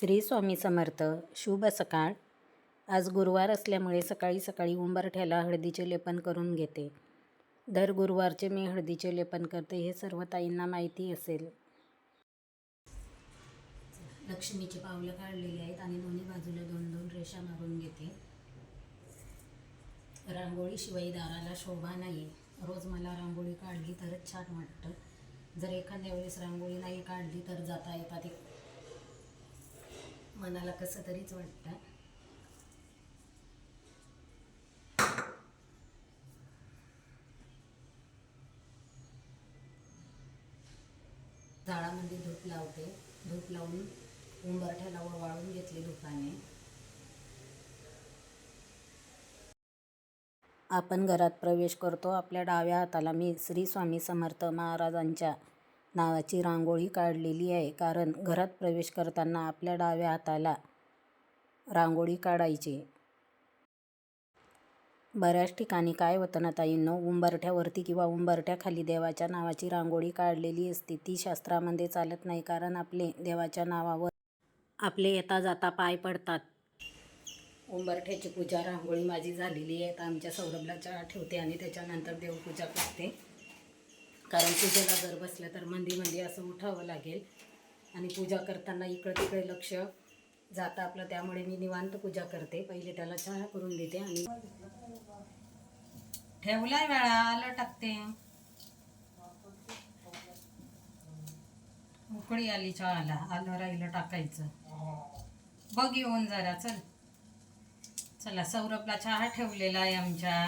श्री स्वामी समर्थ शुभ सकाळ. आज गुरुवार असल्यामुळे सकाळी सकाळी उंबरठ्याला हळदीचे लेपन करून घेते. दर गुरुवारचे मी हळदीचे लेपन करते हे सर्व ताईंना माहिती असेल. लक्ष्मीची पावलं काढलेली आहेत आणि दोन्ही बाजूला दोन दोन रेषा मारून घेते. रांगोळीशिवाय दाराला शोभा नाही रोज मला रांगोळी काढली तरच छान वाटतं. जर एखाद्या वेळेस रांगोळी नाही काढली तर जाता येतात मनाला कसं तरीच वाटतं. झाडामध्ये धूप लावते. धूप लावून उंबरठ्याला वाळून घेतली धुपाने. आपण घरात प्रवेश करतो. आपल्या डाव्या हाताला मी श्री स्वामी समर्थ महाराजांच्या नावाची रांगोळी काढलेली आहे. कारण घरात प्रवेश करताना आपल्या डाव्या हाताला रांगोळी काढायची. बऱ्याच ठिकाणी काय होतं ना ताईंनो उंबरठ्यावरती किंवा उंबरठ्याखाली देवाच्या नावाची रांगोळी काढलेली असते. ती शास्त्रामध्ये चालत नाही कारण आपले देवाच्या नावावर आपले येता जाता पाय पडतात. उंबरठ्याची पूजा रांगोळी माझी झालेली आहे. आता आमच्या सौरभला चहा ठेवते आणि त्याच्यानंतर देवपूजा करते. कारण पूजेला जर बसलं तर मंदी मंदी असं उठावं लागेल. आणि पूजा करताना इकडं तिकडे लक्ष जातं आपलं त्यामुळे मी निवांत पूजा करते. पहिले त्याला चहा करून देते आणि ठेवलाय वेळा आलं टाकते. उकळी आली चहाला आलं राहिलं टाकायचं. बघ येऊन जरा चल. चला सौरभला चहा ठेवलेला आहे आमच्या.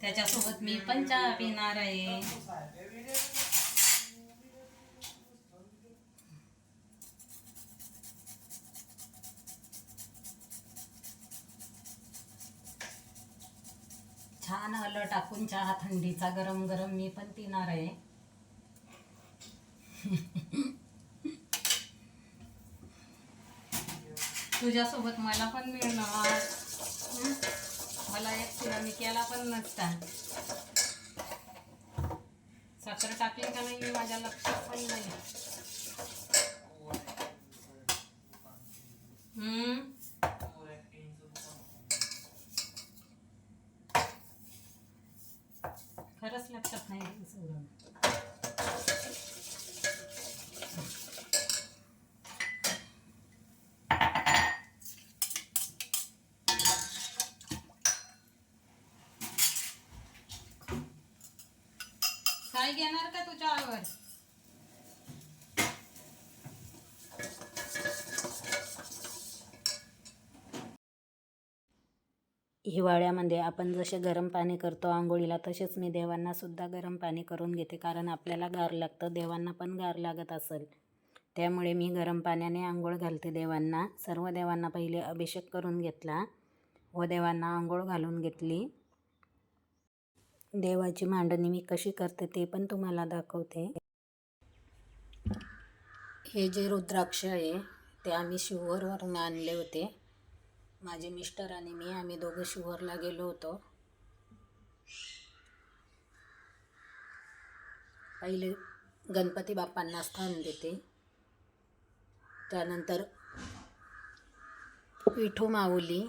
त्याच्यासोबत मी पण चहा पिणार आहे छान आलं टाकून चहा थंडीचा गरम गरम मी पण पिणार आहे. तुझ्यासोबत मला पण मिळणार. हं? मला एक तुला मी केला पण नसता. साखर टाकली का नाही मी माझ्या लक्षात पण नाही. हम्म खरंच लक्षात नाही सौरभ आई घेणार का तुझ्या आवर हिवाळ्यामध्ये आपण जसे गरम पाणी करतो आंघोळीला तसेच मी देवांना सुद्धा गरम पाणी करून घेते कारण आपल्याला गार लागतं देवांना पण गार लागत असेल. त्यामुळे मी गरम पाण्याने आंघोळ घालते देवांना. सर्व देवांना पहिले अभिषेक करून घेतला. व देवांना आंघोळ घालून घेतली. देवाची मांडणी मी कशी करते ते पण तुम्हाला दाखवते. हे जे रुद्राक्ष आहे ते आम्ही शिवरवरून आणले होते. माझे मिस्टर आणि मी आम्ही दोघं शिवरला गेलो होतो. पहिले गणपती बाप्पांना स्थान देते. त्यानंतर विठू माऊली.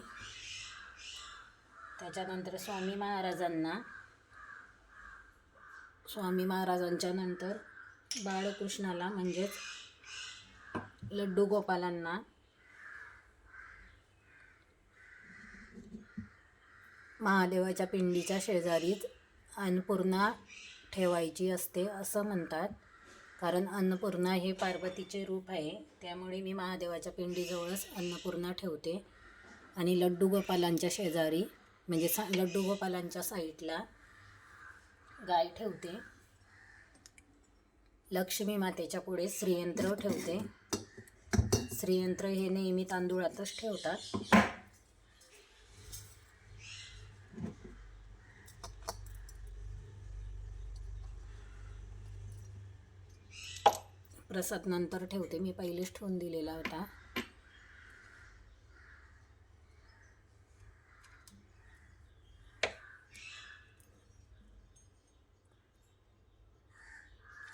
त्याच्यानंतर स्वामी महाराजांना स्वामी महाराजांच्या नंतर बाळकृष्णाला म्हणजेच लड्डू गोपालांना महादेवाच्या पिंडीच्या शेजारीच अन्नपूर्णा ठेवायची असते असं म्हणतात. कारण अन्नपूर्णा हे पार्वतीचे रूप आहे. त्यामुळे मी महादेवाच्या पिंडीजवळच अन्नपूर्णा ठेवते. आणि लड्डू गोपालांच्या शेजारी म्हणजे सा लड्डू गोपालांच्या साईडला गाय ठेवते. लक्ष्मी मातेच्या पुढे श्रीयंत्र ठेवते. श्रीयंत्र हे नेहमी तांदूळातच ठेवतात. प्रसाद नंतर ठेवते. मी पहिलेच ठेवून दिलेला होता.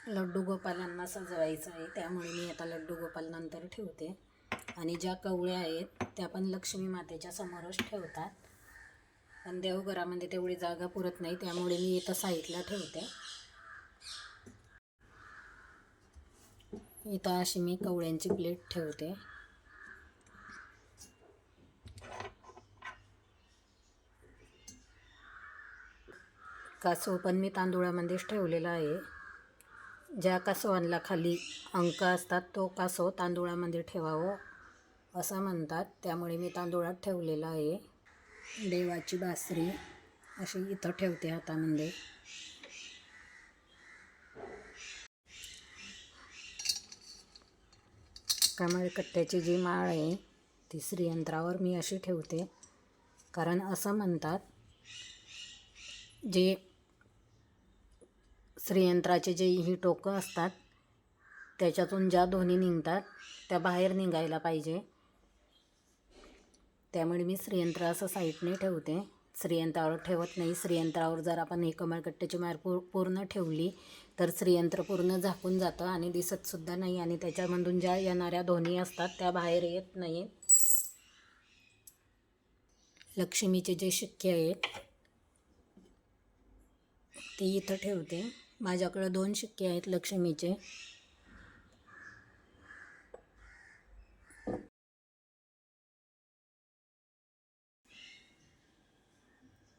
लड्डू गोपालांना सजवायचं आहे त्यामुळे मी आता लड्डू गोपाल नंतर ठेवते. आणि ज्या कवळ्या आहेत त्या पण लक्ष्मी मातेच्या समोरच ठेवतात. पण देवघरामध्ये तेवढी जागा पुरत नाही त्यामुळे मी इथं साईडला ठेवते. इथं अशी मी कवळ्यांची प्लेट ठेवते. कासव पण मी तांदुळामध्येच ठेवलेला आहे. ज्या कासवांना खाली अंक असतात तो कासव तांदुळामध्ये ठेवावं असं म्हणतात. त्यामुळे मी तांदुळात ठेवलेला आहे. देवाची बासरी अशी इथं ठेवते हातामध्ये. कमळकट्ट्याची जी माळ आहे ती श्रीयंत्रावर मी अशी ठेवते. कारण असं म्हणतात जे श्रीयंत्राचे जे ही टोकं असतात त्याच्यातून ज्या ध्वनी निघतात त्या बाहेर निघायला पाहिजे. त्यामुळे मी श्रीयंत्र असं साईडने ठेवते. श्रीयंत्रावर ठेवत नाही. श्रीयंत्रावर जर आपण ही कमळकट्ट्याची मार पू पूर्ण ठेवली तर श्रीयंत्र पूर्ण झाकून जातं आणि दिसतसुद्धा नाही आणि त्याच्यामधून ज्या येणाऱ्या ध्वनी असतात त्या बाहेर येत नाही. लक्ष्मीचे जे शिक्के आहेत ती इथं ठेवते. माझ्याकडं दोन शिक्के आहेत लक्ष्मीचे.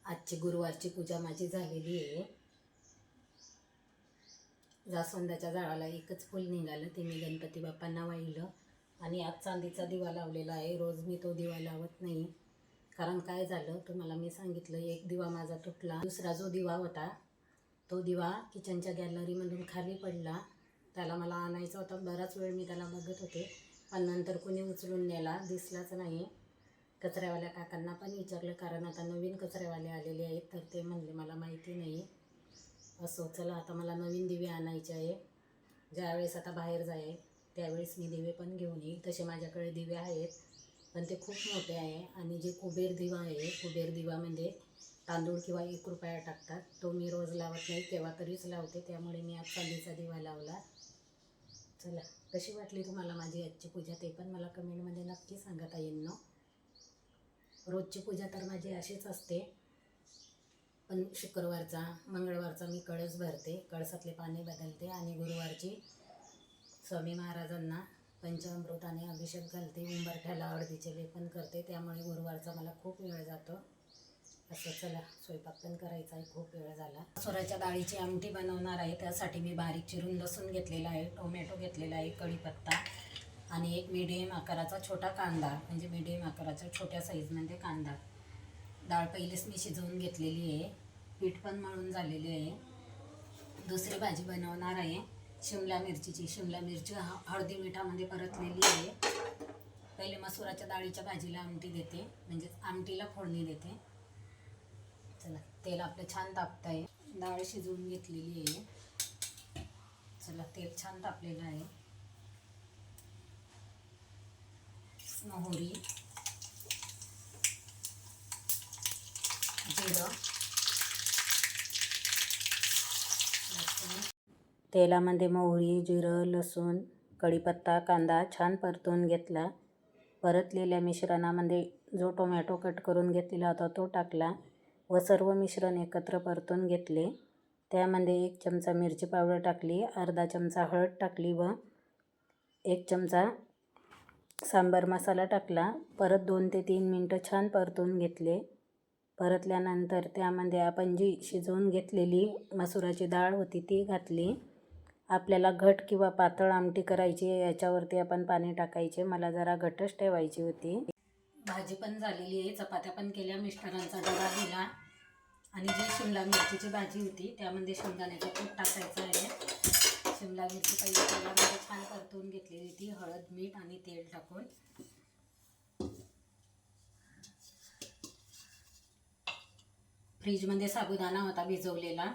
आजची गुरुवारची पूजा माझी झालेली आहे. जास्वंदाच्या झाडाला एकच फूल निघालं ते मी गणपती बाप्पांना वाहिलं. आणि आज चांदीचा दिवा लावलेला आहे. रोज मी तो दिवा लावत नाही. कारण काय झालं तुम्हाला मी सांगितलं एक दिवा माझा तुटला दुसरा जो दिवा होता तो दिवा किचनच्या गॅलरीमधून खाली पडला. त्याला मला आणायचा होता. बराच वेळ मी त्याला बघत होते. पण नंतर कोणी उचलून नेला. दिसलाच नाही. कचऱ्यावाल्या काकांना पण विचारलं. कारण आता नवीन कचऱ्यावाले आलेले आहेत. तर ते म्हणले मला माहिती नाही. असो चला आता मला नवीन दिवे आणायचे आहे. ज्यावेळेस आता बाहेर जाईल त्यावेळेस मी दिवे पण घेऊन येईल. तसे माझ्याकडे दिवे आहेत. पण ते खूप मोठे आहे. आणि जे कुबेर दिवा आहे कुबेर दिवामध्ये म्हणजे तांदूळ किंवा एक रुपया टाकतात. तो मी रोज लावत नाही तेव्हा तरीच लावते. त्यामुळे मी आज चांदीचा दिवा लावला. चला कशी वाटली तुम्हाला माझी आजची पूजा ते पण मला कमेंटमध्ये नक्की सांगता येईल ना रोजची पूजा तर माझी अशीच असते. पण शुक्रवारचा मंगळवारचा मी कळस भरते. कळसातले पाणी बदलते आणि गुरुवारची स्वामी महाराजांना पंचामृताने अभिषेक घालते. उंबरठ्याला हळदीचे लेपन करते. त्यामुळे गुरुवारचा मला खूप वेळ जातो. असं चला स्वयंपाक पण करायचा आहे खूप वेळ झाला. सोऱ्याच्या डाळीची आमटी बनवणार आहे त्यासाठी मी बारीक चिरून लसूण घेतलेला आहे टोमॅटो घेतलेला आहे कढीपत्ता आणि एक मिडियम आकाराचा छोटा कांदा म्हणजे मिडियम आकाराचा छोट्या साईजमध्ये कांदा. डाळ पहिलेच मी शिजवून घेतलेली आहे पीठ पण मळून झालेली आहे. दुसरी भाजी बनवणार आहे शिमला मिरचीची. शिमला मिरची हळदी मिठामध्ये परतलेली आहे. पहिले मसुराच्या डाळीच्या भाजीला आमटी देते म्हणजेच आमटीला फोडणी देते. चला तेल आपलं छान तापत आहे डाळ शिजवून घेतलेली आहे. चला तेल छान तापलेलं आहे. मोहरी जिरं तेलामध्ये मोहरी जिरं लसूण कढीपत्ता कांदा छान परतून घेतला. परतलेल्या मिश्रणामध्ये जो टोमॅटो कट करून घेतलेला होता तो टाकला. व सर्व मिश्रण एकत्र परतून घेतले. त्यामध्ये एक चमचा मिरची पावडर टाकली अर्धा चमचा हळद टाकली व एक चमचा सांबार मसाला टाकला. परत दोन ते तीन मिनटं छान परतून घेतले. परतल्यानंतर त्यामध्ये आपण जी शिजवून घेतलेली मसुराची डाळ होती ती घातली. आपल्याला घट किंवा पातळ आमटी करायची याच्यावरती आपण पाणी टाकायचे. मला जरा घटच ठेवायची होती. भाजी पण झालेली आहे चपात्या पण केल्या मिस्टरांचा डबा दिला. आणि जी शिमला मिरचीची भाजी होती त्यामध्ये शेंगदाण्याचं कूट टाकायचं आहे. शिमला मिरची पहिले तेलामध्ये छान परतवून घेतलेली ती हळद मीठ आणि तेल टाकून. फ्रीजमध्ये साबुदाणा होता भिजवलेला.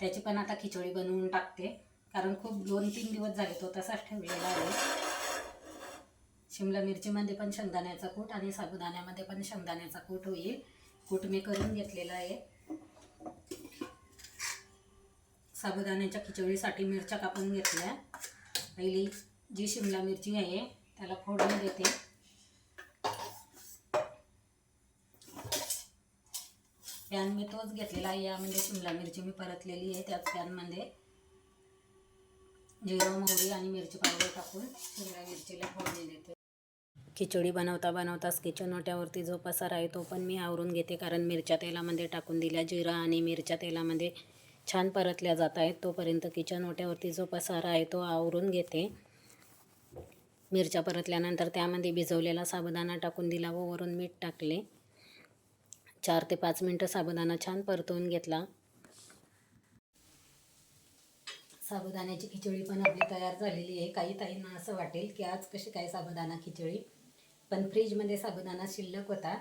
त्याची पण आता खिचडी बनवून टाकते कारण खूप दोन तीन दिवस झाले तो तसाच ठेवलेला आहे. शिमला मिरचीमध्ये पण शेंगदाण्याचा कूट आणि साबुदाण्यामध्ये पण शेंगदाण्याचा कूट होईल. कूट मी करून घेतलेला आहे. साबुदाण्याच्या खिचडीसाठी मिरच्या कापून घेतल्या. पहिली जी शिमला मिरची आहे त्याला फोडून देते. पॅन मी तोच घेतलेला आहे. यामध्ये शिमला मिरची मी परतलेली आहे त्याच पॅनमध्ये जिरं मोहरी आणि मिरची पावडर टाकून शिमला मिरचीला फोडणी देते. खिचडी बनवता बनवताच किचन ओट्यावरती जो पसारा आहे तो पण मी आवरून घेते. कारण मिरच्या तेलामध्ये टाकून दिल्या जिरा आणि मिरच्या तेलामध्ये छान परतल्या जात आहेत. तोपर्यंत किचन ओट्यावरती जो पसारा आहे तो आवरून घेते. मिरच्या परतल्यानंतर त्यामध्ये भिजवलेला साबुदाणा टाकून दिला व वरून मीठ टाकले. चार ते पाच मिनटं साबुदाणा छान परतवून घेतला. साबुदाण्याची खिचडी पण आपली तयार झालेली आहे. काही ताईंना असं वाटेल की आज कशी काय साबुदाणा खिचडी. पण फ्रीजमध्ये साबुदाणा शिल्लक होता.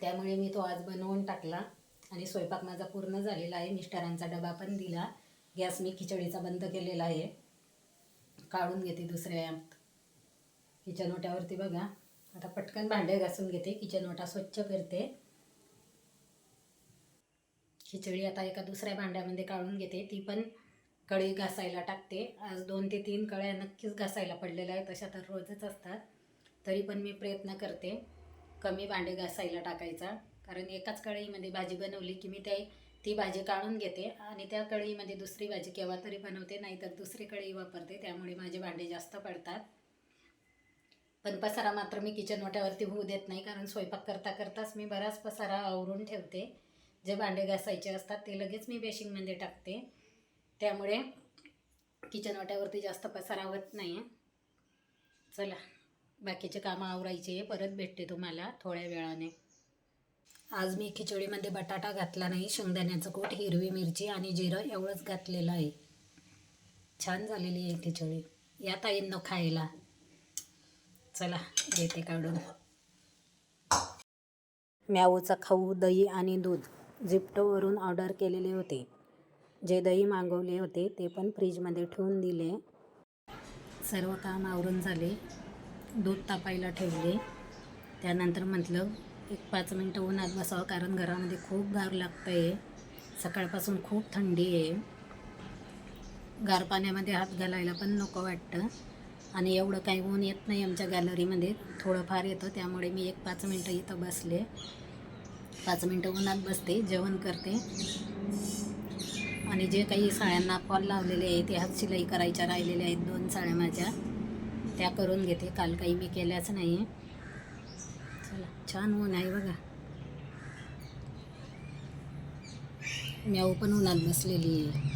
त्यामुळे मी तो आज बनवून टाकला आणि स्वयंपाक माझा पूर्ण झालेला आहे. मिस्टरांचा डबा पण दिला. गॅस मी खिचडीचा बंद केलेला आहे. काढून घेते दुसऱ्या किचन ओट्यावरती बघा. आता पटकन भांडे घासून घेते. किचन ओटा स्वच्छ करते. खिचडी आता एका दुसऱ्या भांड्यामध्ये काढून घेते. ती पण कळी घासायला टाकते. आज दोन ते तीन कळ्या नक्कीच घासायला पडलेल्या आहेत. तशा तर रोजच असतात. तरी पण मी प्रयत्न करते कमी भांडे घासायला टाकायचा. कारण एकाच कढईमध्ये भाजी बनवली की मी ते ती भाजी काढून घेते आणि त्या कढईमध्ये दुसरी भाजी केव्हा तरी बनवते नाहीतर दुसरी कढई वापरते. त्यामुळे माझे भांडे जास्त पडतात. पण पसारा मात्र मी किचन ओट्यावरती होऊ देत नाही कारण स्वयंपाक करता करताच मी बराच पसारा आवरून ठेवते. जे भांडे घासायचे असतात ते लगेच मी बेशिंगमध्ये टाकते. त्यामुळे किचन वाट्यावरती जास्त पसारा होत नाही आहे चला. बाकीचे कामं आवरायचे परत भेटते तुम्हाला थोड्या वेळाने. आज मी खिचडीमध्ये बटाटा घातला नाही शेंगदाण्याचं कूट हिरवी मिरची आणि जिरं एवढंच घातलेलं आहे. छान झालेली आहे खिचडी. या ताईंनो खायला. चला देते काढून. म्याऊचा खाऊ दही आणि दूध. झिप्टोवरून ऑर्डर केलेले होते. जे दही मागवले होते ते पण फ्रीजमध्ये ठेवून दिले. सर्व काम आवरून झाले. दूध तापायला ठेवले. त्यानंतर म्हटलं एक पाच मिनटं उन्हात बसावं कारण घरामध्ये खूप गार लागतं आहे सकाळपासून खूप थंडी आहे. गार पाण्यामध्ये हात घालायला पण नको वाटतं. आणि एवढं काही ऊन येत नाही आमच्या गॅलरीमध्ये. थोडंफार येतं त्यामुळे मी एक पाच मिनटं इथं बसले. पाच मिनटं उन्हात बसते जेवण करते. आणि जे काही साड्यांना फॉल लावलेले आहे ते हात शिलाई करायच्या राहिलेल्या आहेत दोन साड्या माझ्या. त्या करून घेते. काल काही मी केल्याच नाही चला छान ऊन आहे बघा. म्याऊ पण उन्हात बसलेली आहे.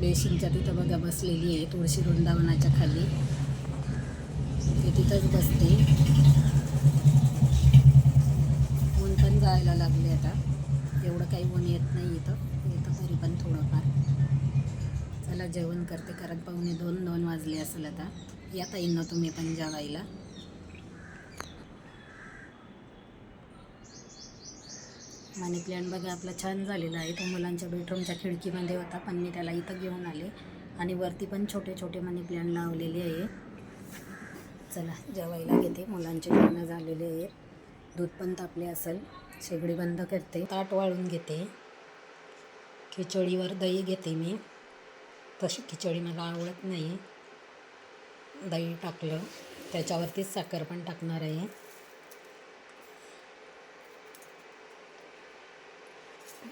बेसिनच्या तिथं बघा बसलेली आहे तुळशी वृंदावनाच्या खाली. ते तिथंच बसते. ऊन पण जायला लागले आता. एवढं काही ऊन येत नाही इथं. येतं तरी पण थोडंफार. चला जेवण करते कारण पाहुणे दोन दोन वाजले असेल आता. या ताईंना तुम्ही पण जेवायला. मनी प्लॅन बघा आपला छान झालेला आहे. तो मुलांच्या बेडरूमच्या खिडकीमध्ये होता पण मी त्याला इथं घेऊन आले. आणि वरती पण छोटे छोटे मनी प्लॅन लावलेले आहे. चला जेवायला घेते. मुलांचे जेवणं झालेले आहेत दूध पण तापले असेल. शेगडी बंद करते. ताट वाळून घेते. खिचडीवर दही घेते मी. तशी खिचडी मला आवडत नाही. दही टाकलं त्याच्यावरतीच साखर पण टाकणार आहे.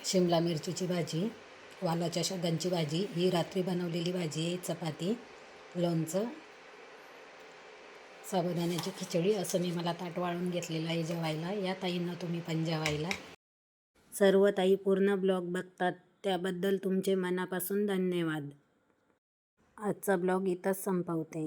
शिमला मिरचीची भाजी वालाच्या शेंगांची भाजी ही रात्री बनवलेली भाजी आहे चपाती लोणचं साबुदाण्याची खिचडी असं मी मला ताट वाळून घेतलेलं आहे जेवायला. या ताईंना तुम्ही पण जेवायला. सर्व ताई पूर्ण ब्लॉग बघतात त्याबद्दल तुमचे मनापासून धन्यवाद. आजचा ब्लॉग इथंच संपवते.